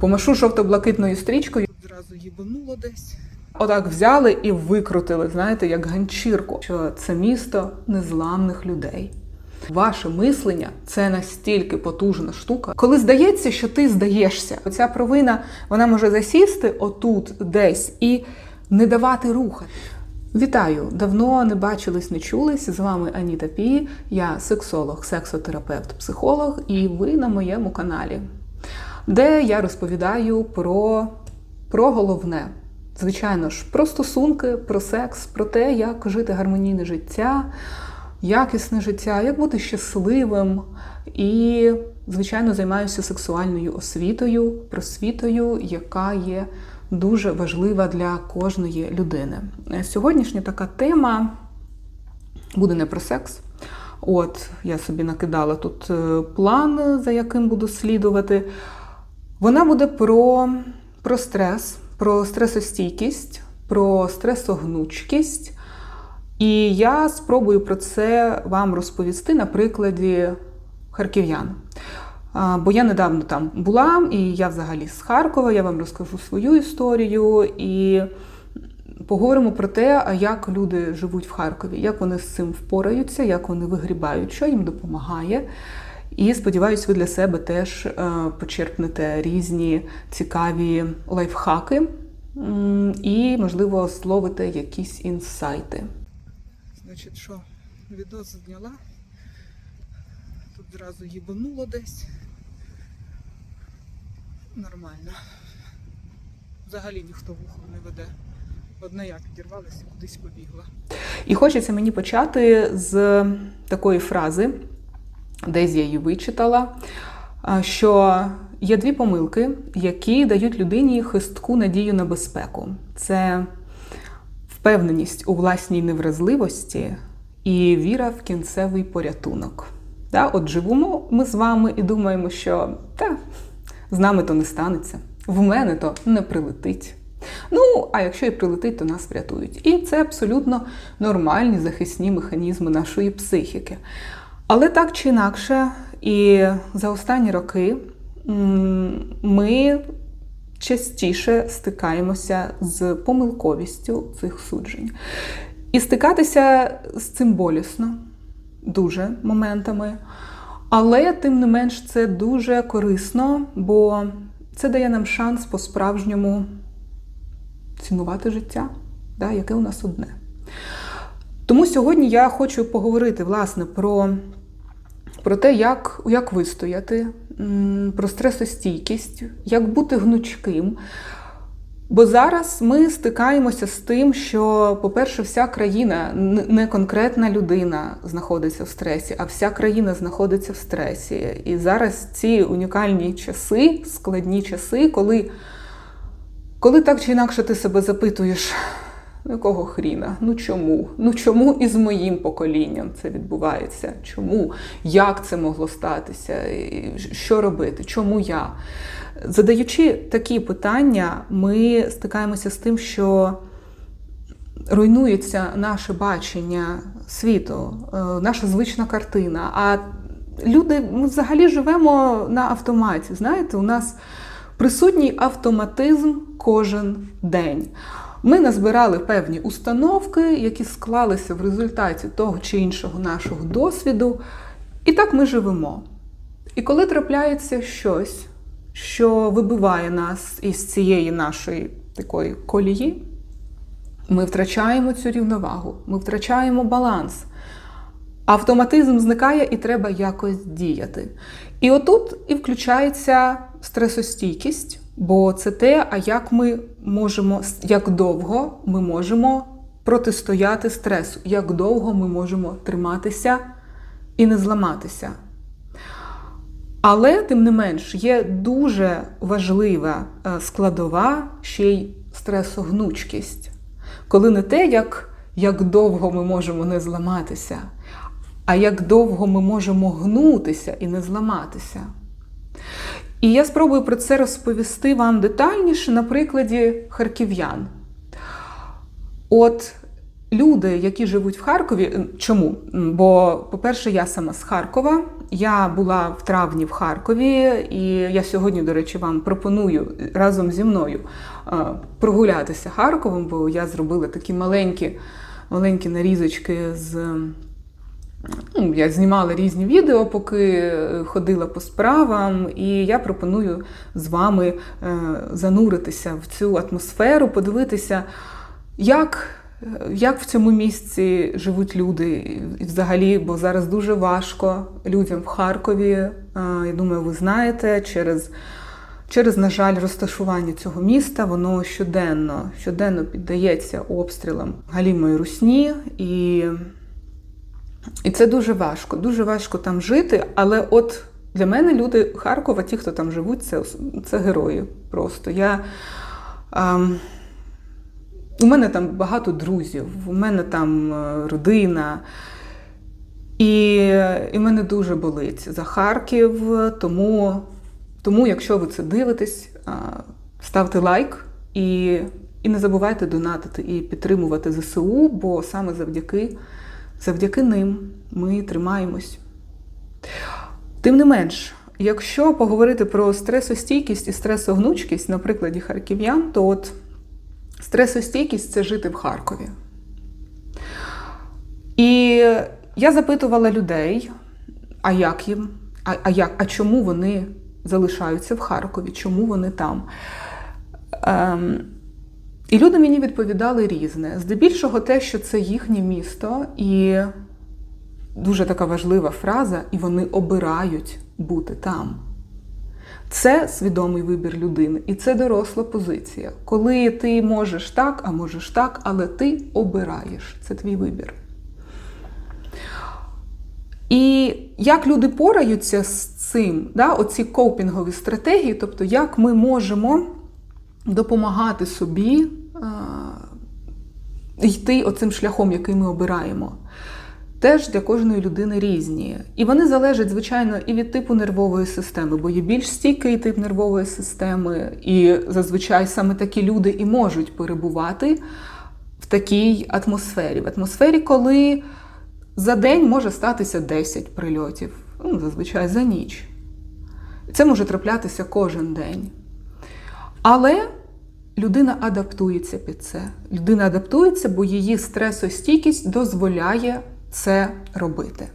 Помашу жовто-блакитною стрічкою. Зразу їбануло десь. Отак взяли і викрутили, знаєте, як ганчірку, що це місто незламних людей. Ваше мислення це настільки потужна штука. Коли здається, що ти здаєшся, оця провина вона може засісти отут десь і не давати рухати. Вітаю! Давно не бачились, не чулись. З вами Аніта Пі, я сексолог, сексотерапевт, психолог, і ви на моєму каналі, де я розповідаю про, про головне. Звичайно ж, про стосунки, про секс, про те, як жити гармонійне життя, якісне життя, як бути щасливим. І, звичайно, займаюся сексуальною освітою, просвітою, яка є дуже важлива для кожної людини. Сьогоднішня така тема буде не про секс. От, я собі накидала тут е, план, за яким буду слідувати. Вона буде про, про стрес, про стресостійкість, про стресогнучкість. І я спробую про це вам розповісти на прикладі харків'ян. Бо я недавно там була, і я взагалі з Харкова, я вам розкажу свою історію і поговоримо про те, як люди живуть в Харкові, як вони з цим впораються, як вони вигрібають, що їм допомагає. І сподіваюсь, ви для себе теж е, почерпнете різні цікаві лайфхаки і, можливо, зловите якісь інсайти. Значить, що, відос зняла. Тут зразу їбануло десь. Нормально. Взагалі ніхто вухо не веде. Одна я підірвалася кудись побігла. І хочеться мені почати з такої фрази, десь я її вичитала, що є дві помилки, які дають людині хистку надію на безпеку. Це впевненість у власній невразливості і віра в кінцевий порятунок. Да? От живемо ми з вами і думаємо, що та, з нами то не станеться, в мене то не прилетить. Ну, а якщо і прилетить, то нас врятують. І це абсолютно нормальні захисні механізми нашої психіки. Але так чи інакше, і за останні роки ми частіше стикаємося з помилковістю цих суджень. І стикатися з цим болісно, дуже моментами. Але тим не менш це дуже корисно, бо це дає нам шанс по-справжньому цінувати життя, да, яке у нас одне. Тому сьогодні я хочу поговорити власне про, про те, як, як вистояти, про стресостійкість, як бути гнучким. Бо зараз ми стикаємося з тим, що, по-перше, вся країна, не конкретна людина знаходиться в стресі, а вся країна знаходиться в стресі. І зараз ці унікальні часи, складні часи, коли, коли так чи інакше ти себе запитуєш, ну якого хріна? Ну чому? Ну чому і з моїм поколінням це відбувається? Чому? Як це могло статися? Що робити? Чому я? Задаючи такі питання, ми стикаємося з тим, що руйнується наше бачення світу, е, наша звична картина. А люди ми взагалі живемо на автоматі. Знаєте, у нас присутній автоматизм кожен день. Ми назбирали певні установки, які склалися в результаті того чи іншого нашого досвіду, і так ми живемо. І коли трапляється щось, що вибиває нас із цієї нашої такої колії, ми втрачаємо цю рівновагу, ми втрачаємо баланс. Автоматизм зникає і треба якось діяти. І отут і включається стресостійкість, бо це те, а як ми можемо, як довго ми можемо протистояти стресу, як довго ми можемо триматися і не зламатися. Але, тим не менш, є дуже важлива е, складова ще й стресогнучкість. Коли не те, як, як довго ми можемо не зламатися, а як довго ми можемо гнутися і не зламатися. І я спробую про це розповісти вам детальніше на прикладі харків'ян. От люди, які живуть в Харкові, е, чому? Бо, по-перше, я сама з Харкова. Я була в травні в Харкові, і я сьогодні, до речі, вам пропоную разом зі мною е, прогулятися Харковом, бо я зробила такі маленькі, маленькі нарізочки з. Ну, я знімала різні відео, поки е, ходила по справам, і я пропоную з вами е, зануритися в цю атмосферу, подивитися, як, е, як в цьому місці живуть люди. І взагалі, бо зараз дуже важко людям в Харкові. Я думаю, ви знаєте, через. Через, на жаль, розташування цього міста воно щоденно, щоденно піддається обстрілам галімої русні, і і це дуже важко. Дуже важко там жити. Але от для мене люди Харкова, ті, хто там живуть, це, це герої. Просто я. ем, у мене там багато друзів, у мене там е, родина. І, і мене дуже болить за Харків. Тому, тому якщо ви це дивитесь, ставте лайк і, і не забувайте донатити і підтримувати ЗСУ, бо саме завдяки, завдяки ним ми тримаємось. Тим не менш, якщо поговорити про стресостійкість і стресогнучкість на прикладі харків'ян, то от стресостійкість це жити в Харкові. І я запитувала людей, а як їм, а, а, як, а чому вони залишаються в Харкові, чому вони там. Ем, і люди мені відповідали різне. Здебільшого те, що це їхнє місто, і дуже така важлива фраза, і вони обирають бути там. Це свідомий вибір людини, і це доросла позиція. Коли ти можеш так, а можеш так, але ти обираєш. Це твій вибір. І як люди пораються з цим, да, оці копінгові стратегії, тобто як ми можемо допомагати собі е, йти оцим шляхом, який ми обираємо. Теж для кожної людини різні. І вони залежать, звичайно, і від типу нервової системи, бо є більш стійкий тип нервової системи, і зазвичай саме такі люди і можуть перебувати в такій атмосфері. В атмосфері, коли за день може статися 10 прильотів, ну, зазвичай за ніч. Це може траплятися кожен день. Але людина адаптується під це. Людина адаптується, бо її стресостійкість дозволяє це робити.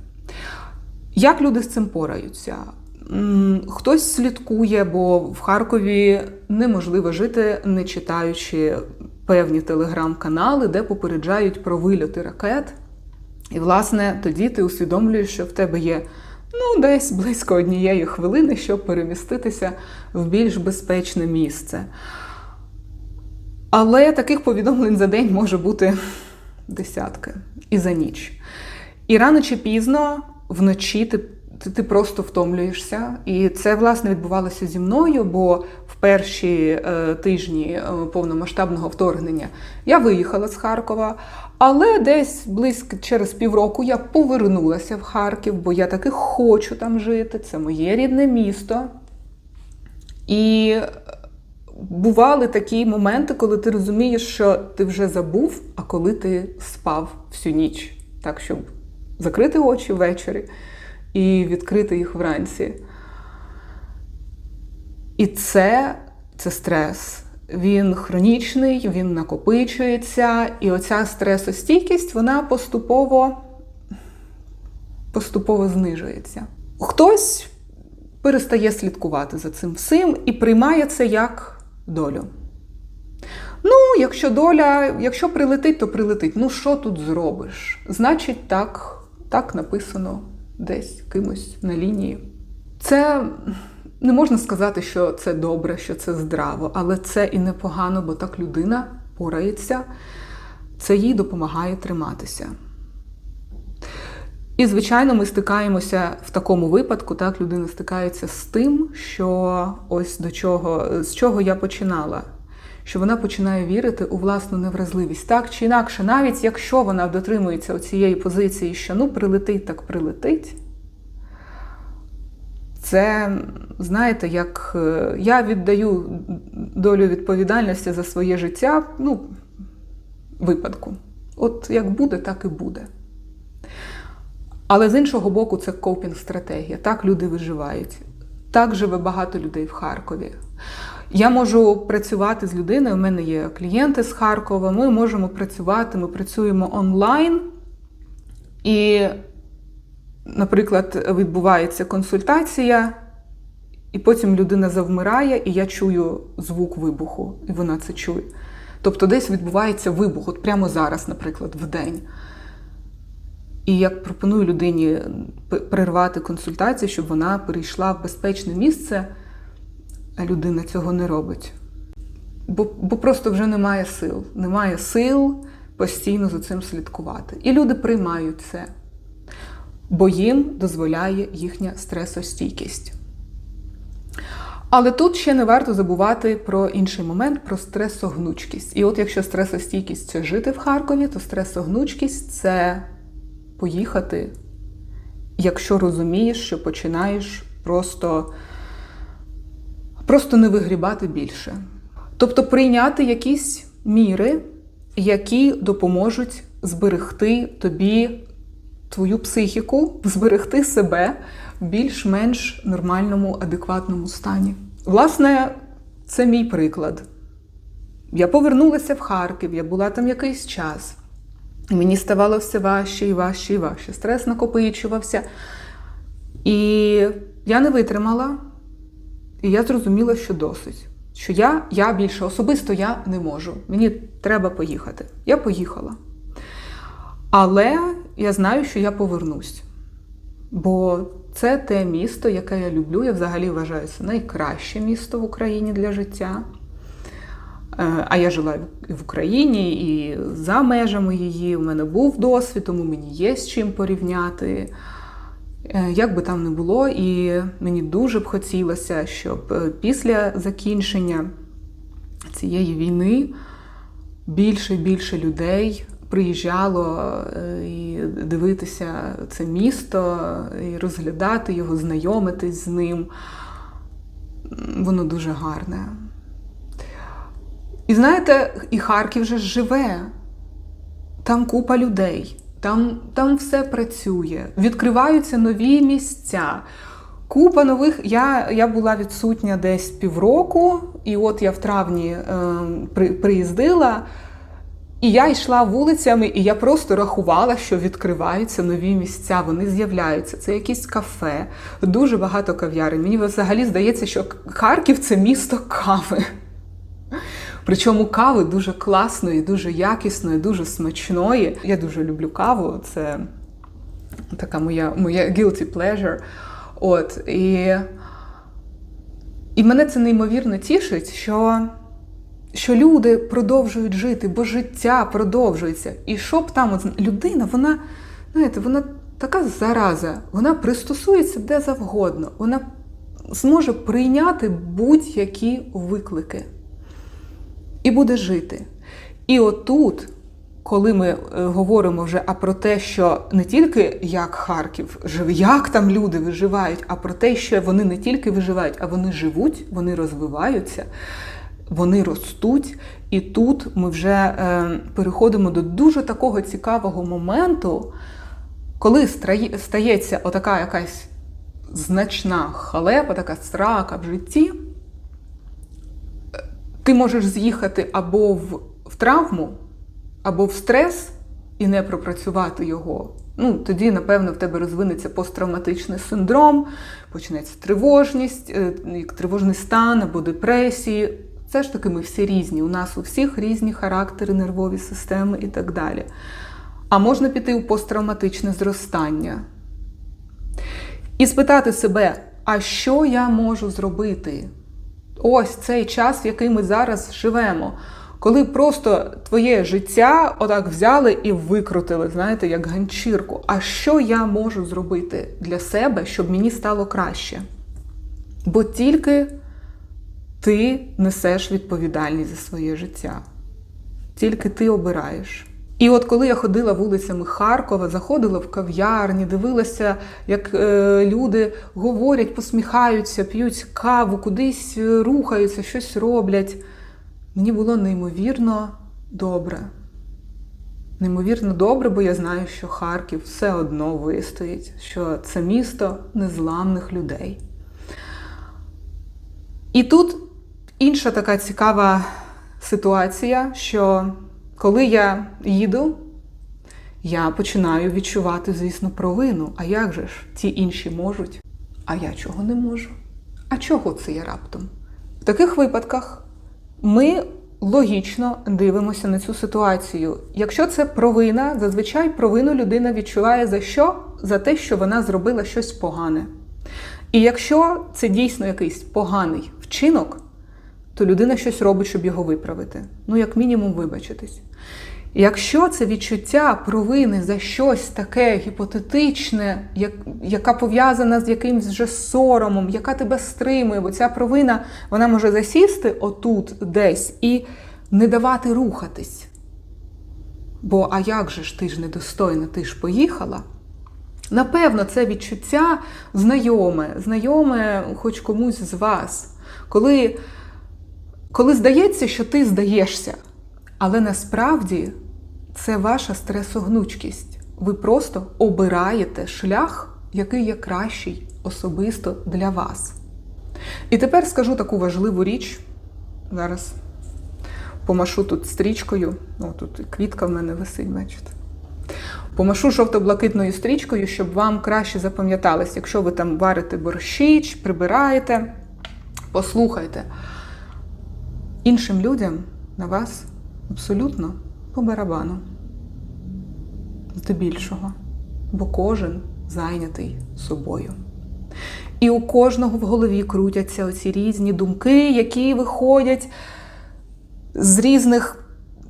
Як люди з цим пораються? Хтось слідкує, бо в Харкові неможливо жити, не читаючи певні телеграм-канали, де попереджають про вильоти ракет. І, власне, тоді ти усвідомлюєш, що в тебе є ну, десь близько однієї хвилини, щоб переміститися в більш безпечне місце. Але таких повідомлень за день може бути десятки і за ніч. І рано чи пізно вночі ти, ти, просто втомлюєшся. І це, власне, відбувалося зі мною, бо в перші е, тижні е, повномасштабного вторгнення я виїхала з Харкова, але десь близько через півроку я повернулася в Харків, бо я таки хочу там жити. Це моє рідне місто. І бували такі моменти, коли ти розумієш, що ти вже забув, а коли ти спав всю ніч, так щоб закрити очі ввечері і відкрити їх вранці. І це, це стрес. Він хронічний, він накопичується, і оця стресостійкість вона поступово, поступово знижується. Хтось перестає слідкувати за цим всім і приймає це як долю. Ну, якщо доля, якщо прилетить, то прилетить. Ну, що тут зробиш? Значить, так, так написано десь кимось на лінії. Це не можна сказати, що це добре, що це здраво, але це і непогано, бо так людина порається, це їй допомагає триматися. І, звичайно, ми стикаємося в такому випадку, так, людина стикається з тим, що ось до чого, з чого я починала. Що вона починає вірити у власну невразливість. Так чи інакше, навіть якщо вона дотримується цієї позиції, що ну прилетить, так прилетить. Це, знаєте, як е, я віддаю долю відповідальності за своє життя ну, випадку. От як буде, так і буде. Але з іншого боку, це копінг-стратегія. Так люди виживають. Так живе багато людей в Харкові. Я можу працювати з людиною. У мене є клієнти з Харкова. Ми можемо працювати, ми працюємо онлайн. І, наприклад, відбувається консультація, і потім людина завмирає, і я чую звук вибуху, і вона це чує. Тобто десь відбувається вибух, от прямо зараз, наприклад, в день. І я пропоную людині перервати консультацію, щоб вона перейшла в безпечне місце, а людина цього не робить. Бо, бо просто вже немає сил. Немає сил постійно за цим слідкувати. І люди приймають це, бо їм дозволяє їхня стресостійкість. Але тут ще не варто забувати про інший момент про стресогнучкість. І от якщо стресостійкість це жити в Харкові, то стресогнучкість це поїхати, якщо розумієш, що починаєш просто, просто не вигрібати більше. Тобто прийняти якісь міри, які допоможуть зберегти тобі твою психіку, зберегти себе в більш-менш нормальному, адекватному стані. Власне, це мій приклад. Я повернулася в Харків, я була там якийсь час. Мені ставало все важче і важче і важче. Стрес накопичувався. І я не витримала, і я зрозуміла, що досить. Що я, я більше особисто я не можу. Мені треба поїхати. Я поїхала. Але я знаю, що я повернусь. Бо це те місто, яке я люблю. Я взагалі вважаю це найкраще місто в Україні для життя. Е, А я жила і в Україні, і за межами її. У мене був досвід, тому мені є з чим порівняти. Е, Як би там не було, і мені дуже б хотілося, щоб е, після закінчення цієї війни більше і більше людей приїжджало і дивитися це місто, і розглядати його, знайомитись з ним. Воно дуже гарне. І знаєте, і Харків же живе. Там купа людей, там, там все працює, відкриваються нові місця. Купа нових. Я, я була відсутня десь півроку, і от я в травні е, при, приїздила, і я йшла вулицями, і я просто рахувала, що відкриваються нові місця. Вони з'являються. Це якісь кафе, дуже багато кав'ярень. Мені взагалі здається, що Харків це місто кави. Причому кави дуже класної, дуже якісної, дуже смачної. Я дуже люблю каву. Це така моя, моя guilty pleasure. От, і, і мене це неймовірно тішить, що, що люди продовжують жити, бо життя продовжується. І що б там людина, вона, знаєте, вона така зараза, вона пристосується де завгодно, вона зможе прийняти будь-які виклики і буде жити. І отут, коли ми е, говоримо вже а про те, що не тільки як Харків живе, як там люди виживають, а про те, що вони не тільки виживають, а вони живуть, вони розвиваються, вони ростуть. І тут ми вже е, переходимо до дуже такого цікавого моменту, коли стається отака якась значна халепа, така срака в житті ти можеш з'їхати або в, в травму, або в стрес і не пропрацювати його. Ну, тоді, напевно, в тебе розвинеться посттравматичний синдром, почнеться тривожність, е, тривожний стан або депресії. Це ж таки ми всі різні. У нас у всіх різні характери, нервові системи і так далі. А можна піти у посттравматичне зростання і спитати себе, а що я можу зробити? Ось цей час, в який ми зараз живемо, коли просто твоє життя отак взяли і викрутили, знаєте, як ганчірку. А що я можу зробити для себе, щоб мені стало краще? Бо тільки ти несеш відповідальність за своє життя, тільки ти обираєш. І от коли я ходила вулицями Харкова, заходила в кав'ярні, дивилася, як е, люди говорять, посміхаються, п'ють каву, кудись е, рухаються, щось роблять. Мені було неймовірно добре. неймовірно добре, бо я знаю, що Харків все одно вистоїть, що це місто незламних людей. І тут інша така цікава ситуація, що коли я їду, я починаю відчувати, звісно, провину. А як же ж ті інші можуть, а я чого не можу? А чого це я раптом? В таких випадках ми логічно дивимося на цю ситуацію. Якщо це провина, зазвичай провину людина відчуває за що? За те, що вона зробила щось погане. І якщо це дійсно якийсь поганий вчинок, то людина щось робить, щоб його виправити. Ну, як мінімум, вибачитись. Якщо це відчуття провини за щось таке гіпотетичне, як, яка пов'язана з якимсь вже соромом, яка тебе стримує, бо ця провина вона може засісти отут десь і не давати рухатись. Бо а як же ж ти ж недостойна, ти ж поїхала? Напевно, це відчуття знайоме, знайоме хоч комусь з вас. Коли, коли здається, що ти здаєшся, але насправді це ваша стресогнучкість. Ви просто обираєте шлях, який є кращий особисто для вас. І тепер скажу таку важливу річ. Зараз помашу тут стрічкою. О, тут квітка в мене висить, бачите. Помашу жовто-блакитною стрічкою, щоб вам краще запам'яталось, якщо ви там варите борщі прибираєте, послухайте. Іншим людям на вас абсолютно по барабану. Здебільшого. Бо кожен зайнятий собою. І у кожного в голові крутяться оці різні думки, які виходять з різних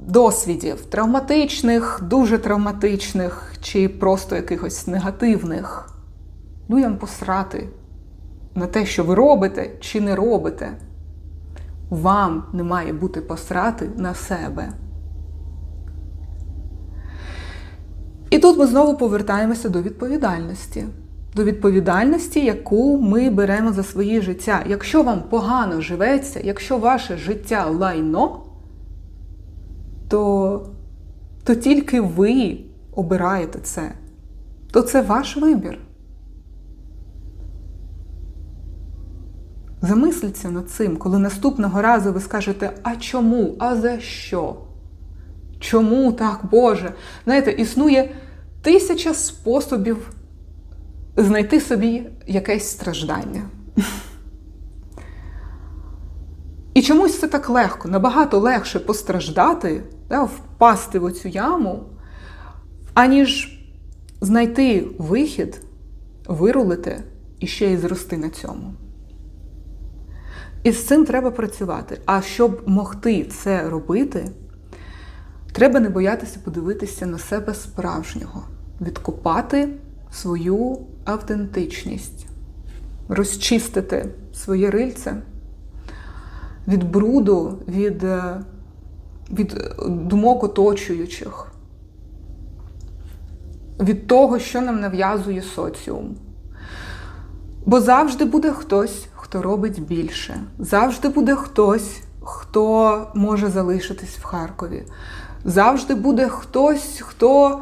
досвідів травматичних, дуже травматичних чи просто якихось негативних. Людям посрати на те, що ви робите чи не робите. Вам не має бути посрати на себе. І тут ми знову повертаємося до відповідальності. До відповідальності, яку ми беремо за своє життя. Якщо вам погано живеться, якщо ваше життя лайно, то, то тільки ви обираєте це. То це ваш вибір. Замисліться над цим, коли наступного разу ви скажете, а чому? А за що? Чому так, Боже? Знаєте, існує тисяча способів знайти собі якесь страждання. І чомусь це так легко, набагато легше постраждати, да, впасти в оцю яму, аніж знайти вихід, вирулити і ще й зрости на цьому. І з цим треба працювати. А щоб могти це робити, треба не боятися подивитися на себе справжнього, відкопати свою автентичність, розчистити своє рильце від бруду, від, е, від думок оточуючих, від того, що нам нав'язує соціум. Бо завжди буде хтось, хто робить більше. Завжди буде хтось, хто може залишитись в Харкові. Завжди буде хтось, хто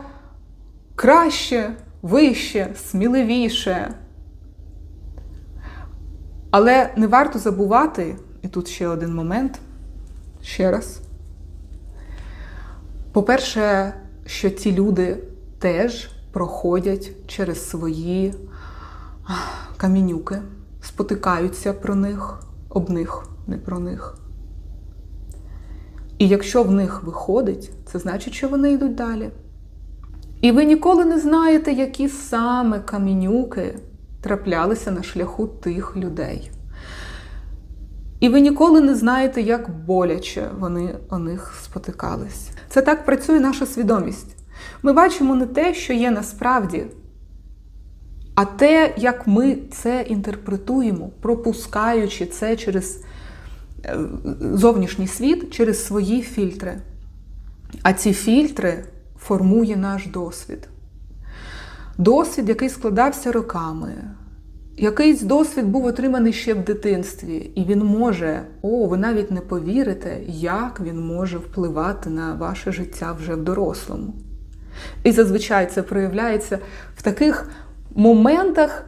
краще, вище, сміливіше. Але не варто забувати, і тут ще один момент, ще раз. По-перше, що ці люди теж проходять через свої камінюки, спотикаються про них, об них, не про них. І якщо в них виходить, це значить, що вони йдуть далі. І ви ніколи не знаєте, які саме камінюки траплялися на шляху тих людей. І ви ніколи не знаєте, як боляче вони у них спотикались. Це так працює наша свідомість. Ми бачимо не те, що є насправді, а те, як ми це інтерпретуємо, пропускаючи це через е, зовнішній світ, через свої фільтри. А ці фільтри формує наш досвід. Досвід, який складався роками. Якийсь досвід був отриманий ще в дитинстві, і він може, о, ви навіть не повірите, як він може впливати на ваше життя вже в дорослому. І зазвичай це проявляється в таких моментах,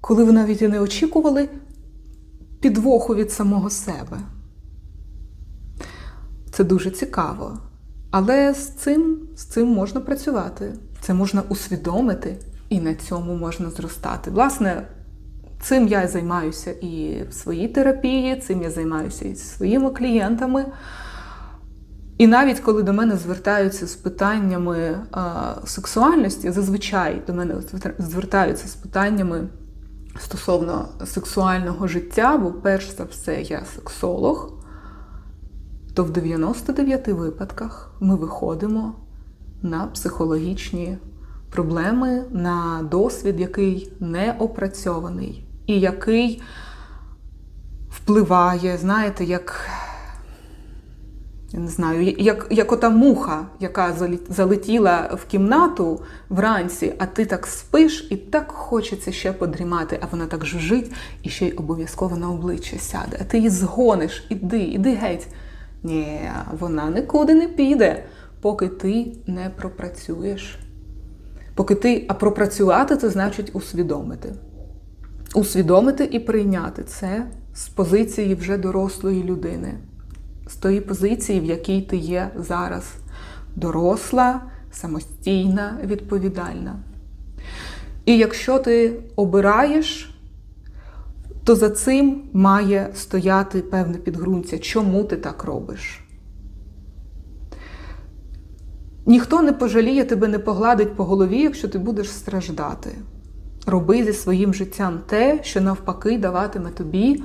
коли ви навіть і не очікували підвоху від самого себе. Це дуже цікаво. Але з цим, з цим можна працювати. Це можна усвідомити, і на цьому можна зростати. Власне, цим я займаюся і в своїй терапії, цим я займаюся і зі своїми клієнтами. І навіть коли до мене звертаються з питаннями сексуальності, зазвичай до мене звертаються з питаннями стосовно сексуального життя, бо перш за все я сексолог, то в 99 випадках ми виходимо на психологічні проблеми, на досвід, який не опрацьований, і який впливає, знаєте, як не знаю, як, як ота муха, яка залетіла в кімнату вранці, а ти так спиш і так хочеться ще подрімати, а вона так жужить і ще й обов'язково на обличчя сяде. А ти її згониш, іди, іди геть. Ні, вона нікуди не піде, поки ти не пропрацюєш. Поки ти, а пропрацювати це значить усвідомити. Усвідомити і прийняти це з позиції вже дорослої людини з тої позиції, в якій ти є зараз. Доросла, самостійна, відповідальна. І якщо ти обираєш, то за цим має стояти певне підґрунтя, чому ти так робиш. Ніхто не пожаліє тебе, не погладить по голові, якщо ти будеш страждати. Роби зі своїм життям те, що навпаки даватиме тобі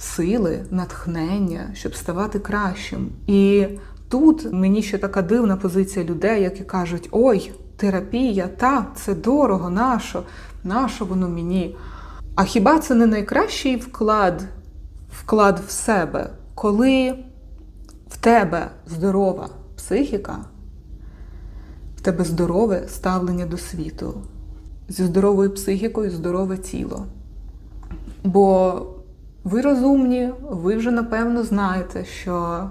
сили, натхнення, щоб ставати кращим. І тут мені ще така дивна позиція людей, які кажуть: ой, терапія, та це дорого, нащо, нащо воно мені? А хіба це не найкращий вклад, вклад в себе, коли в тебе здорова психіка, в тебе здорове ставлення до світу, зі здоровою психікою здорове тіло. Бо ви розумні, ви вже напевно знаєте, що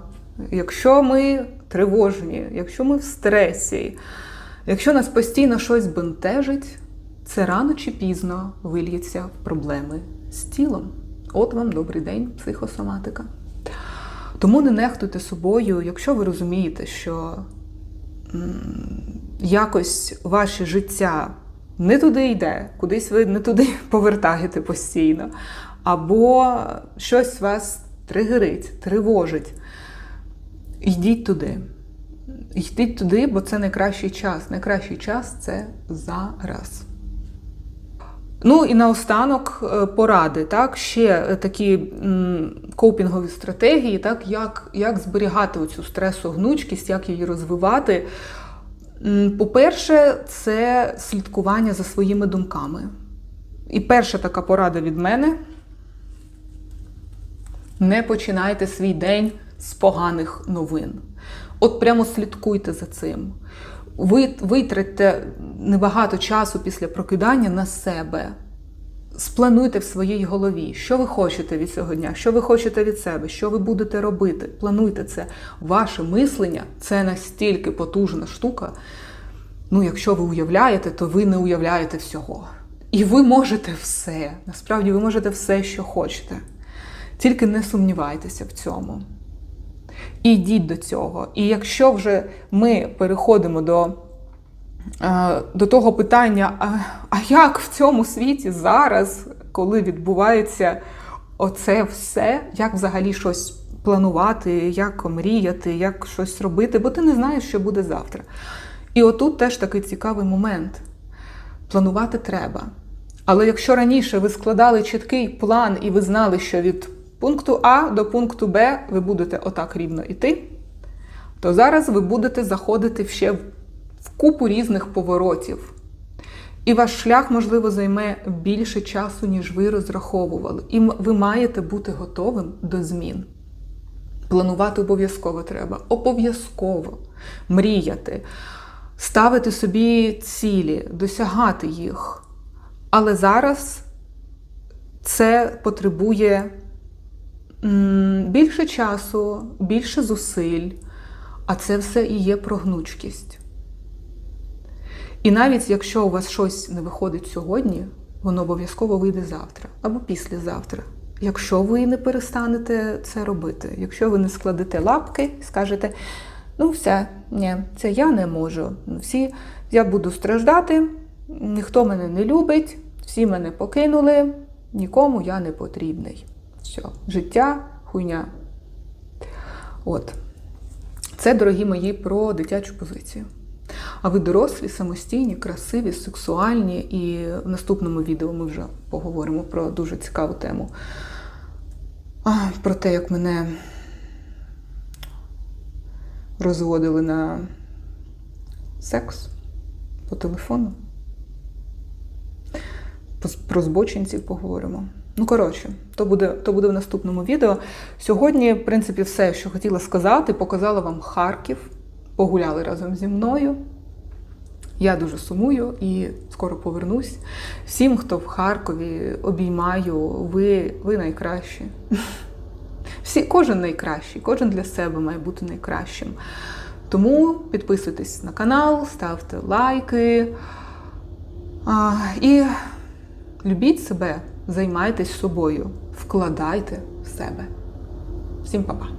якщо ми тривожні, якщо ми в стресі, якщо нас постійно щось бентежить, це рано чи пізно вильється в проблеми з тілом. От вам добрий день, психосоматика. Тому не нехтуйте собою, якщо ви розумієте, що якось ваше життя не туди йде, кудись ви не туди повертаєте постійно, або щось вас тригерить, тривожить. Йдіть туди. Йдіть туди, бо це найкращий час. Найкращий час це зараз. Ну і наостанок е, поради, так, ще такі м, копінгові стратегії, так, як, як зберігати оцю стресогнучкість, як її розвивати. По-перше, це слідкування за своїми думками. І перша така порада від мене: не починайте свій день з поганих новин. От прямо слідкуйте за цим. Ви витратьте небагато часу після прокидання на себе. Сплануйте в своїй голові, що ви хочете від цього дня, що ви хочете від себе, що ви будете робити. Плануйте це. Ваше мислення це настільки потужна штука. Ну, якщо ви уявляєте, то ви не уявляєте всього. І ви можете все. Насправді, ви можете все, що хочете. Тільки не сумнівайтеся в цьому. І йдіть до цього. І якщо вже ми переходимо до, е, до того питання, а, а як в цьому світі зараз, коли відбувається оце все, як взагалі щось планувати, як мріяти, як щось робити, бо ти не знаєш, що буде завтра. І отут теж такий цікавий момент. Планувати треба. Але якщо раніше ви складали чіткий план і ви знали, що від пункту А до пункту Б ви будете отак рівно йти, то зараз ви будете заходити ще в купу різних поворотів. І ваш шлях, можливо, займе більше часу, ніж ви розраховували. І ви маєте бути готовим до змін. Планувати обов'язково треба. Обов'язково мріяти, ставити собі цілі, досягати їх. Але зараз це потребує більше часу, більше зусиль, а це все і є про гнучкість. І навіть якщо у вас щось не виходить сьогодні, воно обов'язково вийде завтра або післязавтра. Якщо ви не перестанете це робити, якщо ви не складете лапки і скажете, ну все, ні, це я не можу. Всі, я буду страждати, ніхто мене не любить, всі мене покинули, нікому я не потрібний. Все, життя, хуйня. От. Це, дорогі мої, про дитячу позицію. А ви дорослі, самостійні, красиві, сексуальні, і в наступному відео ми вже поговоримо про дуже цікаву тему. Про те, як мене розводили на секс по телефону. Про збочинців поговоримо. Ну, коротше, то буде, то буде в наступному відео. Сьогодні, в принципі, все, що хотіла сказати, показала вам Харків. Погуляли разом зі мною. Я дуже сумую і скоро повернусь. Всім, хто в Харкові, обіймаю, ви, ви найкращі. Всі, кожен найкращий, кожен для себе має бути найкращим. Тому підписуйтесь на канал, ставте лайки. А, і любіть себе, займайтесь собою, вкладайте в себе. Всім па-па!